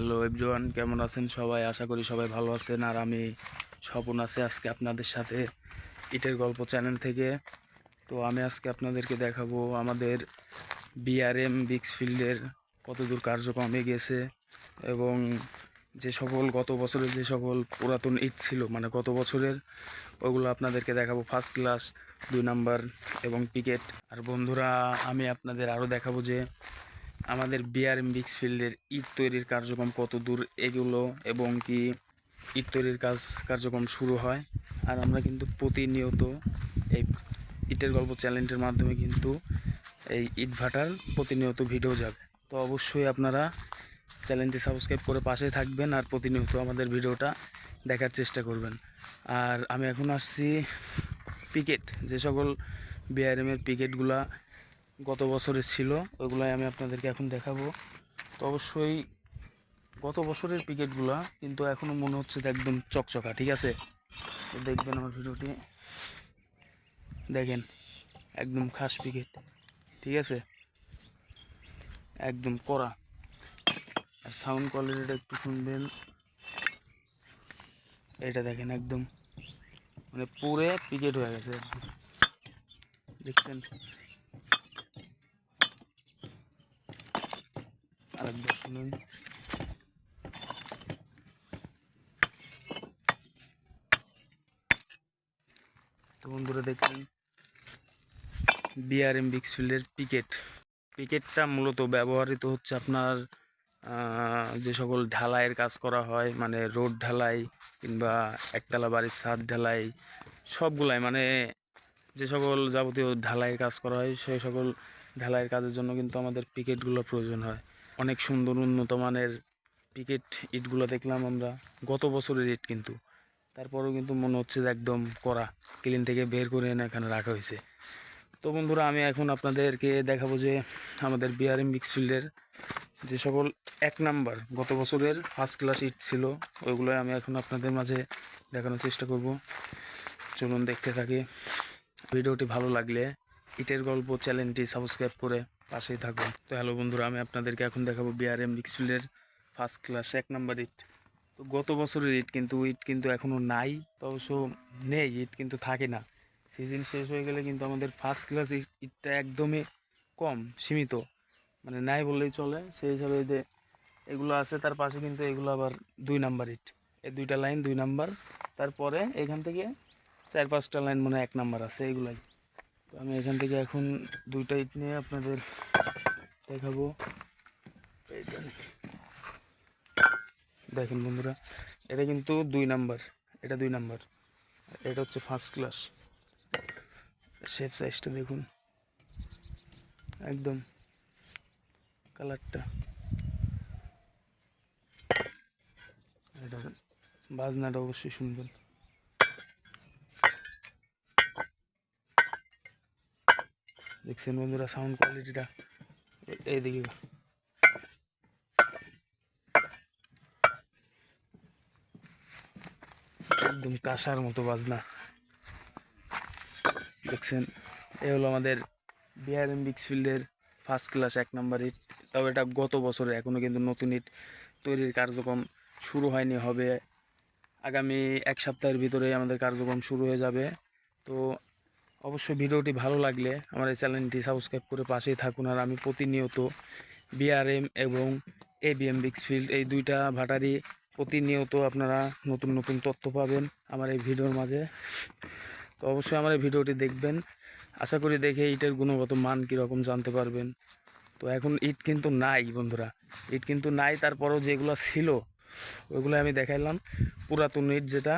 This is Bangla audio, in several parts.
হ্যালো এভরিওয়ান, কেমন আছেন সবাই? আশা করি সবাই ভালো আছেন। আর আমি স্বপন আছে আজকে আপনাদের সাথে ইটের গল্প চ্যানেল থেকে। তো আমি আজকে আপনাদেরকে দেখাবো আমাদের বিআরএম বিক্স ফিল্ডের কতদূর কার্যক্রম এগিয়েছে এবং যে সকল গত বছরের যে সকল পুরাতন ইট ছিল মানে গত বছরের, ওগুলো আপনাদেরকে দেখাবো ফার্স্ট ক্লাস, দুই নাম্বার এবং পিকেট। আর বন্ধুরা, আমি আপনাদের আরও দেখাবো যে আমাদের বিআরএম বিক্স ফিল্ডের ইট তৈরির কার্যক্রম কত দূর এগুলো এবং কি ইট তৈরির কাজ কার্যক্রম শুরু হয়। আর আমরা কিন্তু প্রতিনিয়ত এই ইটের গল্প চ্যানেলটির মাধ্যমে কিন্তু এই ইট ভাটার প্রতিনিয়ত ভিডিও যাবে তো অবশ্যই আপনারা চ্যানেলটি সাবস্ক্রাইব করে পাশে থাকবেন আর প্রতিনিয়ত আমাদের ভিডিওটা দেখার চেষ্টা করবেন। আর আমি এখন আসছি পিকেট, যে সকল বিআরএমের পিকেটগুলা গত বছরের ছিল, ওইগুলাই আমি আপনাদেরকে এখন দেখাবো। তো অবশ্যই গত বছরের পিকেটগুলা কিন্তু এখনও মনে হচ্ছে একদম চকচকা, ঠিক আছে? তো দেখবেন আমার ভিডিওটি। দেখেন, একদম খাস পিকেট, ঠিক আছে? একদম কড়া। আর সাউন্ড কোয়ালিটিটা একটু শুনবেন। এটা দেখেন একদম মানে পুরে পিকেট হয়ে গেছে দেখছেন? আরেকবার শুনুন তো বন্ধুরা দেখলেন বিআরএম বিক্সফিল্ডের পিকেট পিকেটটা মূলত ব্যবহৃত হচ্ছে আপনার যে সকল ঢালাইয়ের কাজ করা হয় মানে রোড ঢালাই কিংবা একতলা বাড়ির ছাদ ঢালাই, সবগুলাই মানে যে সকল যাবতীয় ঢালাইয়ের কাজ করা হয় সেই সকল ঢালাইয়ের কাজের জন্য কিন্তু আমাদের পিকেটগুলো প্রয়োজন হয়। অনেক সুন্দর উন্নত মানের পিকেট ইটগুলো দেখলাম আমরা। গত বছরের ইট কিন্তু। তারপরেও কিন্তু মনে হচ্ছে যে একদম করা ক্লিন থেকে বের করে এনে এখানে রাখা হয়েছে। তো বন্ধুরা, আমি এখন আপনাদেরকে দেখাবো যে আমাদের বিআরএম মিক্সফিল্ডের যে সকল এক নাম্বার গত বছরের ফার্স্ট ক্লাস ইট ছিল, ওইগুলো আমি এখন আপনাদের মাঝে দেখানোর চেষ্টা করব। চলুন দেখতে থাকি। ভিডিওটি ভালো লাগলে ইটের গল্প চ্যানেলটি সাবস্ক্রাইব করে পাশেই থাকুন। তো হ্যালো বন্ধুরা, আমি আপনাদেরকে এখন দেখাবো বিআরএম মিক্সফিল্ডের ফার্স্ট ক্লাস এক নাম্বার ইট তো গত বছরের ইট কিন্তু ইট কিন্তু এখনও নাই, তো অবশ্য নেই ইট কিন্তু থাকে না। সিজন শেষ হয়ে গেলে কিন্তু আমাদের ফার্স্ট ক্লাস ইটটা একদমই কম, সীমিত। মানে নাই বললেই চলে, সেই হিসাবে যে এগুলো আছে, তার পাশে কিন্তু এগুলো আবার দুই নাম্বার ইট এই দুইটা লাইন দুই নাম্বার তারপরে এখান থেকে চার পাঁচটা লাইন মানে এক নাম্বার আছে এগুলাই তো আমি এখান থেকে এখন দুইটা ইট নিয়ে আপনাদের দেখাবো। দেখেন বন্ধুরা, এটা কিন্তু দুই নাম্বার, এটা দুই নাম্বার, এটা হচ্ছে ফার্স্ট ক্লাস শেপ সাইজটা দেখুন, একদম কালারটা এটা বাজনাটা অবশ্যই শুনবেন। দেখছেন বন্ধুরা সাউন্ড কোয়ালিটিটা এইদিকে একদম কাঁসার মতো বাজনা। দেখছেন, এ হলো আমাদের বিআরএম বিক্সফিল্ডের ফার্স্ট ক্লাস এক নম্বর ইট তবে এটা গত বছরে এখনও কিন্তু নতুন ইট তৈরির কার্যক্রম শুরু হয়নি, হবে আগামী এক সপ্তাহের ভিতরেই আমাদের কার্যক্রম শুরু হয়ে যাবে। তো অবশ্যই ভিডিওটি ভালো লাগলে আমার এই চ্যানেলটি সাবস্ক্রাইব করে পাশেই থাকুন। আর আমি প্রতিনিয়ত বিআরএম এবং এবিএম বিক্সফিল্ড এই দুইটা ভাটারই প্রতিনিয়ত আপনারা নতুন নতুন তথ্য পাবেন আমার এই ভিডিওর মাঝে। তো অবশ্যই আমার এই ভিডিওটি দেখবেন। আশা করি দেখে ইটের গুণগত মান কীরকম জানতে পারবেন। তো এখন ইট কিন্তু নাই বন্ধুরা। ইট কিন্তু নাই, তারপরও যেগুলো ছিল ওইগুলো আমি দেখাইলাম। পুরাতন ইট যেটা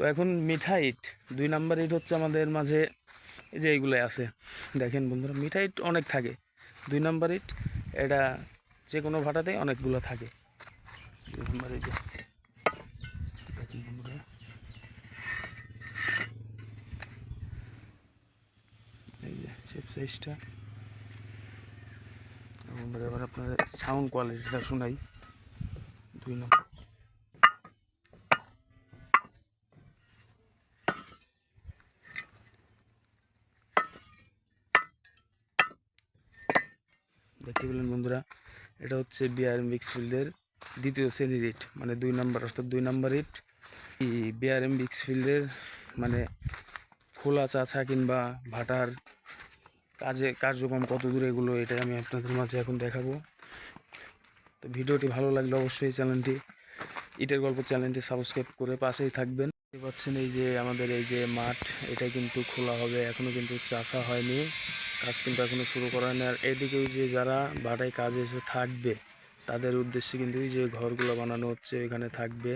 তো এখন মিঠা ইট, দুই নাম্বার ইট হচ্ছে আমাদের মাঝে এই যে এইগুলো আছে। দেখেন বন্ধুরা, মিঠা ইট অনেক থাকে। দুই নাম্বার ইট, এটা যে কোনো ভাটাতেই অনেকগুলো থাকে। দুই নাম্বার যে, দেখেন এই যে সাইজটা আপনাদের সাউন্ড কোয়ালিটিটা শোনাই। দুই নম্বর। দেখতে পেলেন বন্ধুরা, এটা হচ্ছে বিআর মিক্স ফিল্ডের দ্বিতীয় শ্রেণির ইট মানে দুই নাম্বার, অর্থাৎ দুই নাম্বার ইট এই বিআরএম ফিল্ডের মানে খোলা চাছা কিংবা ভাটার কাজে কার্যক্রম কত দূরে এগুলো, এটাই আমি আপনাদের মাঝে এখন দেখাবো। তো ভিডিওটি ভালো লাগলে অবশ্যই চ্যানেলটি, ইটের গল্প চ্যানেলটি সাবস্ক্রাইব করে পাশেই থাকবেন। দেখতে পাচ্ছেন এই যে আমাদের এই যে মাঠ, এটা কিন্তু খোলা হবে এখনও কিন্তু চাষা হয়নি। কাজ কিন্তু এখনও শুরু করা হয়নি। আর এদিকেও যে যারা ভাটায় কাজে এসে থাকবে, তাদের উদ্দেশ্যে কিন্তু এই যে ঘরগুলো বানানো হচ্ছে এখানে থাকবে।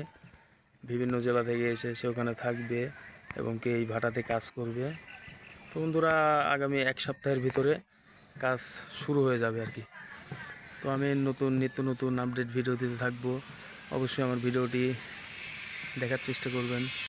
বিভিন্ন জেলা থেকে এসে সে ওখানে থাকবে এবং কে এই ভাটাতে কাজ করবে। তো বন্ধুরা, আগামী এক সপ্তাহের ভিতরে কাজ শুরু হয়ে যাবে আর কি। তো আমি নতুন, নিত্য নতুন আপডেট ভিডিও দিতে থাকব। অবশ্যই আমার ভিডিওটি দেখার চেষ্টা করবেন।